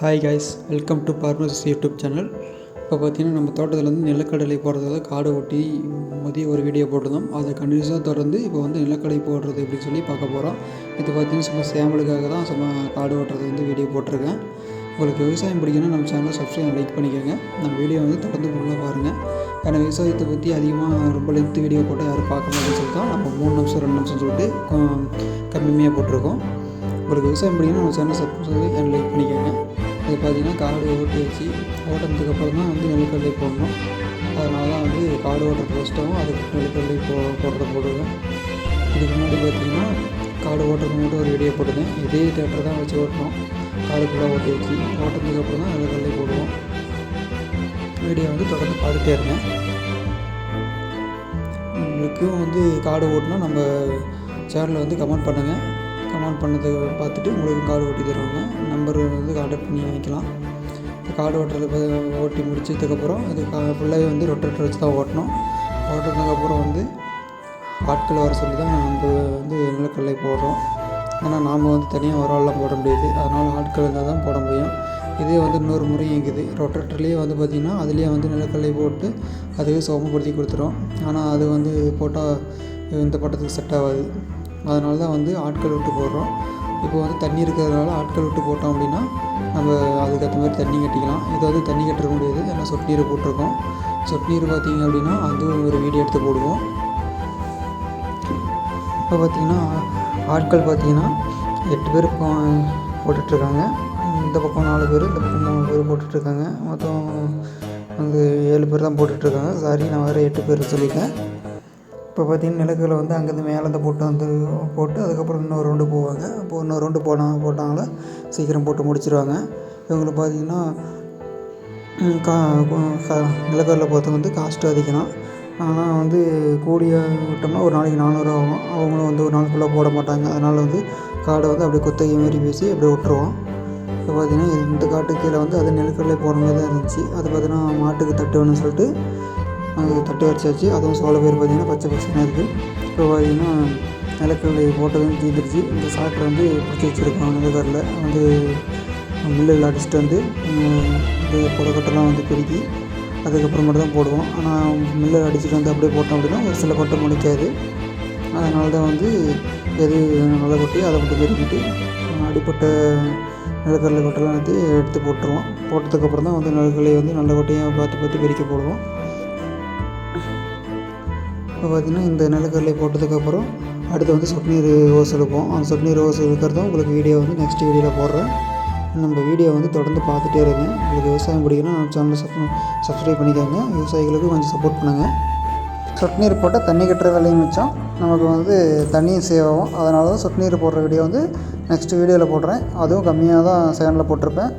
Hi guys welcome to farmers YouTube channel இப்போ பார்த்தீங்கன்னா நம்ம தோட்டத்தில் வந்து நிலக்கடலை போடுறதால காடு ஒட்டி மதிய ஒரு வீடியோ போட்டிருந்தோம். அதை கண்டினியூஸாக தொடர்ந்து இப்போ வந்து நிலக்கடலை போடுறது அப்படின்னு சொல்லி பார்க்க போகிறோம் இது பார்த்தீங்கன்னா சும்மா சேமலுக்காக தான் சும்மா காடு ஓட்டுறது வந்து வீடியோ போட்டிருக்கேன். உங்களுக்கு விவசாயம் பிடிக்குன்னா நம்ம சேனலை சப்ஸ்கிரைப் லைக் பண்ணிக்கோங்க. நம்ம வீடியோ வந்து தொடர்ந்து ஃபுல்லாக பாருங்கள் ஏன்னா விவசாயத்தை பற்றி அதிகமாக ரொம்ப லென்த்து வீடியோ போட்டால் யாரும் பார்க்க மாட்டேன்னு சொல்லிட்டு தான் நம்ம மூணு நிமிஷம் ரெண்டு நிமிஷம் சொல்லிட்டு கம்மியாக போட்டிருக்கோம். உங்களுக்கு விவசாயம் பிடிக்குன்னா நம்ம சேனல் சப்ஸ்கிரைப் லைக் பண்ணிக்கோங்க. அது பார்த்தீங்கன்னா காடு ஓட்டி வச்சு ஓட்டினதுக்கப்புறம் தான் வந்து நிலக்கடலை போடணும். அதனால தான் வந்து காடு ஓட்டுறது கஷ்டம் அதுக்கு நிலக்கடலை போ போடுறத போடுவேன் இதுக்கு முன்னாடி பார்த்தீங்கன்னா காடு ஓட்டுறது மட்டும் ஒரு வீடியோ போட்டிருந்தேன். இதே தேட்டர் தான் வச்சு ஓட்டுறோம். காடு ஓட்டி வச்சு. ஓட்டினதுக்கப்புறம் தான் நிலக்கடலை போடுவோம். வீடியோ வந்து தொடர்ந்து பார்த்துட்டே இருந்தேன். உங்களுக்கும் வந்து காடு ஓட்டினா நம்ம சேனலில் வந்து கமெண்ட் பண்ணுங்கள் கமெண்ட் பண்ணதை பார்த்துட்டு உங்களுக்கு கார்டு ஓட்டி தருவாங்க. நம்பர் வந்து கான்டாக்ட் பண்ணி வாங்கிக்கலாம். கார்டு ஓட்டுறது ஓட்டி முடிச்சதுக்கப்புறம் அது ஃபுல்லாகவே வந்து ரொட்டேட்டர் வச்சு தான் ஓட்டணும். ஓட்டினதுக்கப்புறம் வந்து ஆட்கள் வர சொல்லி தான் நம்ம வந்து நிலக்கல்லை போடுறோம். ஏன்னா நாம் வந்து தனியாக ஒரு ஆள்லாம் போட முடியாது. அதனால் ஆட்கள் இருந்தால் தான் போட முடியும். இதே வந்து இன்னொரு முறையும் இருக்குது ரொட்டேட்டர்லேயே வந்து பார்த்திங்கன்னா அதுலேயே வந்து நிலக்கல்லை போட்டு அதுவே சோமப்படுத்தி கொடுத்துரும். ஆனால் அது வந்து போட்டால் இந்த பட்டத்துக்கு செட் ஆகாது. அதனால தான் வந்து ஆட்கள் விட்டு போடுறோம். இப்போ வந்து தண்ணி இருக்கிறதுனால ஆட்கள் விட்டு போட்டோம் அப்படின்னா நம்ம அதுக்கேற்ற மாதிரி தண்ணி கட்டிக்கலாம். இது வந்து தண்ணி கட்டிருக்க முடியாது ஏன்னா சொட்டு நீர் போட்டிருக்கோம். சொட்டு நீர் பார்த்திங்க அப்படின்னா அதுவும் ஒரு வீடியோ எடுத்து போடுவோம். இப்போ பார்த்தீங்கன்னா ஆட்கள் பார்த்தீங்கன்னா எட்டு பேர் போட்டுட்ருக்காங்க. இந்த பக்கம் நாலு பேர் இந்த பக்கம் மூணு பேர் போட்டுட்ருக்காங்க. மொத்தம் வந்து ஏழு பேர் தான் போட்டுட்ருக்காங்க. சாரி நான் வேறு எட்டு பேர் சொல்லியிருக்கேன் இப்போ பார்த்தீங்கன்னா நிலக்கடலை வந்து அங்கேருந்து மேலேருந்து போட்டு வந்து போட்டு அதுக்கப்புறம் இன்னொரு ரவுண்டு போவாங்க. அப்போ இன்னொரு ரவுண்டு போனாங்க போட்டாங்களா சீக்கிரம் போட்டு முடிச்சிருவாங்க. இவங்களை பார்த்தீங்கன்னா கா கா- பார்த்து வந்து காஸ்ட்டு அதிகம். ஆனால் வந்து கூடிய விட்டோம்னா ஒரு நாளைக்கு நானூறு ஆகும். அவங்களும் வந்து ஒரு நாள் ஃபுல்லாக போட மாட்டாங்க. அதனால் வந்து காடை வந்து அப்படியே குத்தகை மாரி பேசி அப்படியே விட்டுருவோம். இப்போ பார்த்தீங்கன்னா இந்த காட்டு கீழே வந்து அது நிலக்கடலை போடுற மாதிரி தான் இருந்துச்சு. அது பார்த்தீங்கன்னா மாட்டுக்கு தட்டு வேணும்னு சொல்லிட்டு அது தட்டு வச்சாச்சு. அதுவும் சோள பயிர் பார்த்தீங்கன்னா பச்சை பச்சையாக இருக்குது இப்போ பார்த்தீங்கன்னா நிலக்கடலை போட்டதும் தீர்ந்துருச்சு இந்த சாக்கை வந்து பிடிச்சி வச்சுருக்கோம் நிலக்கடலை. வந்து மில்லில் அடிச்சுட்டு வந்து ம், இந்த புடக்கட்டெல்லாம் வந்து பெருக்கி அதுக்கப்புறம் மட்டும் தான் போடுவோம். ஆனால் மில்லில் அடிச்சுட்டு வந்து அப்படியே போட்டோம் அப்படின்னா ஒரு சில கொட்டை முடிக்காது அதனால தான் வந்து எது நல்ல கொட்டி அதை மட்டும் பெருக்கிட்டு அடிப்பட்ட நிலக்கடலை கொட்டைலாம் எடுத்து எடுத்து போட்டுருவோம். போட்டதுக்கப்புறம் தான் வந்து நிலக்கடலை வந்து நல்ல கொட்டையாக பார்த்து பார்த்து பிரிக்க போடுவோம். இப்போ பார்த்திங்கன்னா இந்த நிலக்கடலை போட்டதுக்கப்புறம் அடுத்து வந்து சொட்நீர் ஓஸ் எடுப்போம். அந்த சொட்நீர் ஓஸ் இருக்கிறதும் உங்களுக்கு வீடியோ வந்து நெக்ஸ்ட் வீடியோவில் போடுறேன். நம்ம வீடியோ வந்து தொடர்ந்து பார்த்துட்டே இருங்க. உங்களுக்கு விவசாயம் பிடிக்குன்னா நம்ம சேனலை சப் சப்ஸ்கிரைப் பண்ணிக்கோங்க. விவசாயிகளுக்கு கொஞ்சம் சப்போர்ட் பண்ணுங்கள் சொட்டு நீர் போட்டால் தண்ணி கட்டுற வேலையும் மிச்சம். நமக்கு வந்து தண்ணியும் சேவ் ஆகும். அதனால தான் சொட்டு நீர் போடுற வீடியோ வந்து நெக்ஸ்ட் வீடியோவில் போடுறேன். அதுவும் கம்மியாக தான் சேனலில் போட்டிருப்பேன்.